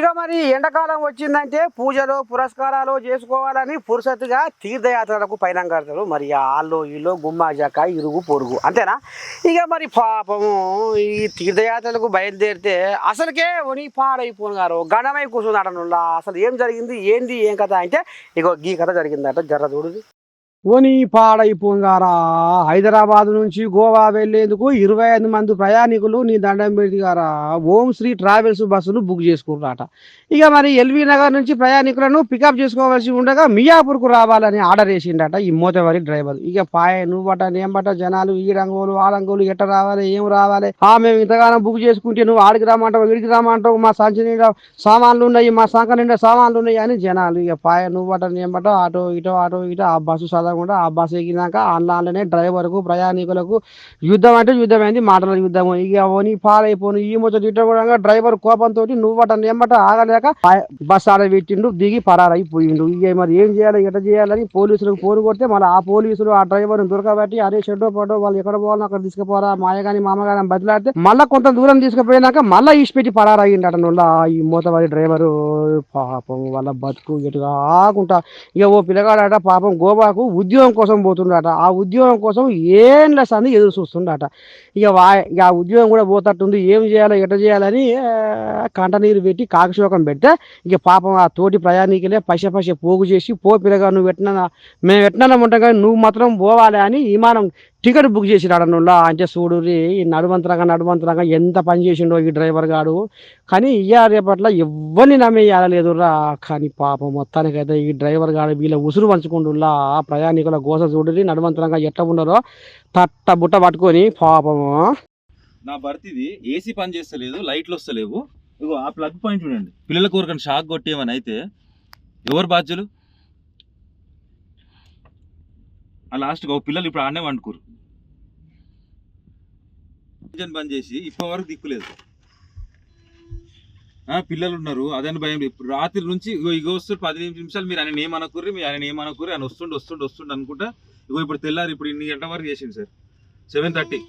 ఇక మరి ఎండాకాలం వచ్చిందంటే పూజలు పురస్కారాలు చేసుకోవాలని పురుషత్తుగా తీర్థయాత్రలకు పైన కడతారు మరి ఆళ్ళు ఇల్లు గుమ్మాజాక ఇరుగు పొరుగు. అంతేనా? ఇక మరి పాపము ఈ తీర్థయాత్రలకు బయలుదేరితే అసలుకే ఉని పాడైపోయినారు ఘనమై గణమై కూర్చున్నాడు అసలు ఏం జరిగింది? ఏంది? ఏం కథ? అంటే ఇగో ఈ కథ జరిగిందట జర్ర చూడు ఓని పాడైపోగారా. హైదరాబాద్ నుంచి గోవా వెళ్ళేందుకు ఇరవై ఐదు మంది ప్రయాణికులు నీ దండం పెడిగారా ఓం శ్రీ ట్రావెల్స్ బస్సును బుక్ చేసుకున్నారట. ఇక మరి ఎల్వి నగర్ నుంచి ప్రయాణికులను పికప్ చేసుకోవాల్సి ఉండగా మియాపూర్కు రావాలని ఆర్డర్ వేసిండట ఈ మోతవారి డ్రైవర్. ఇక పాయ నువ్వట నేంబట జనాలు ఈ రంగులు ఆ రంగులు ఎట్ట రావాలి ఏం రావాలి? ఆ మేము ఇంతగానం బుక్ చేసుకుంటే నువ్వు ఆడికి రామంటావు వీడికి రామంటావు మా సంచి నిండా సామాన్లు ఉన్నాయి మా సంఖ నిండా సామాన్లు ఉన్నాయి అని జనాలు. ఇక పాయ నువ్వట నేంబట ఆటో ఇటో ఆటో ఇటో ఆ బస్సు చదవకుండా ఆ బస్సు ఎక్కినాక ఆన్లైన్లోనే డ్రైవర్కు ప్రయాణికులకు యుద్ధం అంటే యుద్ధం అయింది మాటల యుద్ధం. ఇక ఓని పాలైపోను. ఈ ముచ్చట ఇట్ట డ్రైవర్ కోపంతో నువ్వట నేంబట ఆగలేక బస్ బస్సు ఆడ పెట్టిండు దిగి పరారైపోయిండు ఇక మరి ఏం చేయాలి ఎట చేయాలని పోలీసులకు ఫోన్ కొడితే మళ్ళీ ఆ పోలీసులు ఆ డ్రైవర్ని దొరకబట్టి అరే షెడ్డో పడో వాళ్ళు ఎక్కడ పోవాలో అక్కడ తీసుకుపోరా మాయగాని మామగాని బదిలాడితే మళ్ళీ కొంత దూరం తీసుకుపోయినాక మళ్ళీ ఈసిపెట్టి పరారయ్యిండట నుల్ల ఈ మూతవారి డ్రైవరు పాపం వాళ్ళ బతుకు ఎటుగా ఆకుంటా. ఇక ఓ పిల్లగాడట పాపం గోవాకు ఉద్యోగం కోసం పోతుండట. ఆ ఉద్యోగం కోసం ఏం లెస్ అని ఎదురు చూస్తుండట. ఇక వా ఇక ఆ ఉద్యోగం కూడా పోతట్టుంది. ఏం చేయాలో ఎట చేయాలని కంట నీరు పెట్టి కాకశోకం పెడితే ఇక పాపం ఆ తోటి ప్రయాణికులే పశ పశ పోగు చేసి పో పిల్లగా నువ్వు ఎట్టినా మేము ఎట్టినా ఉంటాం కానీ నువ్వు మాత్రం పోవాలి అని విమానం టికెట్ బుక్ చేసిరాడు నువ్వు అంటే చూడు రే నడువంతరంగా నడుమంతరంగా నడుమంతరంగా ఎంత పని చేసిండో ఈ డ్రైవర్ గాడు. కానీ ఇయ్య రేపట్ల ఎవరిని నమ్మేయాలలేదురా కానీ పాపం మొత్తానికైతే ఈ డ్రైవర్ గాడు వీళ్ళ ఉసురు పంచుకుంటుల్లా ప్రయాణికుల గోస చూడరి నడుమంతరంగా ఎట్ట ఉన్నారో. తట్ట బుట్ట పట్టుకొని పాపము నా బర్త్ ఇది ఏసీ పని చేస్తలేదు లైట్లు వస్తలేవు. ఇగో ఆ ప్లగ్ పాయింట్ చూడండి. పిల్లల కోరికని షాక్ కొట్టేమని అయితే ఎవరు బాధ్యులు? ఆ లాస్ట్గా ఓ పిల్లలు ఇప్పుడు ఆడనే వండుకోరు. ఇంజన్ బంద్ చేసి ఇప్పటి వరకు దిక్కులేదు ఆ, పిల్లలు ఉన్నారు అదని భయం ఇప్పుడు రాత్రి నుంచి ఇగో ఇగో వస్తుంది పదిహేను నిమిషాలు మీరు ఆయన ఏమనుకుర్రి మీరు ఆయన ఏమనుకుర్రి ఆయన వస్తుండు వస్తుండు వస్తుండు అనుకుంటా ఇగో ఇప్పుడు తెల్లారు ఇప్పుడు ఇన్ని గంటల వరకు చేసింది సార్. సెవెన్ థర్టీ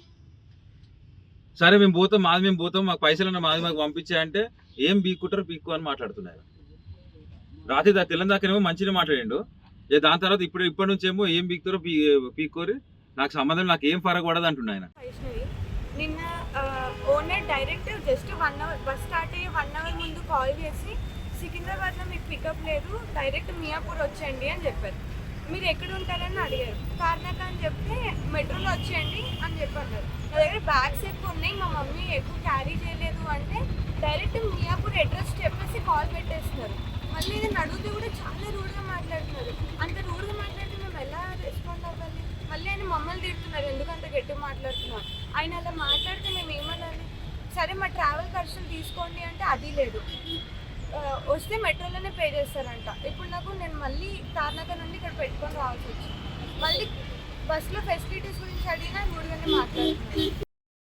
సరే మేము పోతాం మాది మేము పోతాం మాకు పైసలు మాది మాకు పంపించాయంటే ఏం బీక్కుంటారు బీక్కు అని మాట్లాడుతున్నారు. రాత్రి తెల్లని దాకానేమో మంచిగా మాట్లాడిండు. దాని తర్వాత ఇప్పుడు ఇప్పటి నుంచి ఏమో ఏం బీక్తారో పీ పీక్కోరు. నాకు సంబంధం నాకు ఏం ఫరక్ పడదు అంటున్నా ఆయన నిన్న owner direct just one hour bus start అయ్యి వన్ అవర్ ముందు కాల్ చేసి సికింద్రాబాద్లో మీకు పికప్ లేదు డైరెక్ట్ మియాపూర్ వచ్చేయండి అని చెప్పారు. మీరు ఎక్కడ ఉంటారని అడిగారు. కార్నాక అని చెప్తే మెట్రోలో వచ్చేయండి అని చెప్పారు నా దగ్గర బ్యాగ్స్ ఎక్కువ ఉన్నాయి మా మమ్మీ ఎక్కువ క్యారీ చేయలేదు అంటే డైరెక్ట్ మియాపూర్ అడ్రస్ చెప్పేసి కాల్ పెట్టేస్తున్నారు. మళ్ళీ నేను అడిగితే కూడా చాలా రూడ్గా మాట్లాడుతున్నారు. అంత రూడ్గా మాట్లాడితే మేము ఎలా రెస్పాండ్ అవ్వాలి? మళ్ళీ ఆయన మమ్మల్ని తిడుతున్నారు. ఎందుకంత గట్టి మాట్లాడుతున్నారు? ఆయన అలా మాట్లాడితే మేము ఏమనాలి? సరే మా ట్రావెల్ ఖర్చులు తీసుకోండి అంటే అది లేదు. వస్తే మెట్రోలోనే పే చేస్తారంట. ఇప్పుడు నాకు నేను మళ్ళీ తార్నగర్ నుండి ఇక్కడ పెట్టుకొని రావాల్సి వచ్చింది. మళ్ళీ బస్సులో ఫెసిలిటీస్ గురించి అడిగినా మూడు గంటలు మాట్లాడుతున్నాను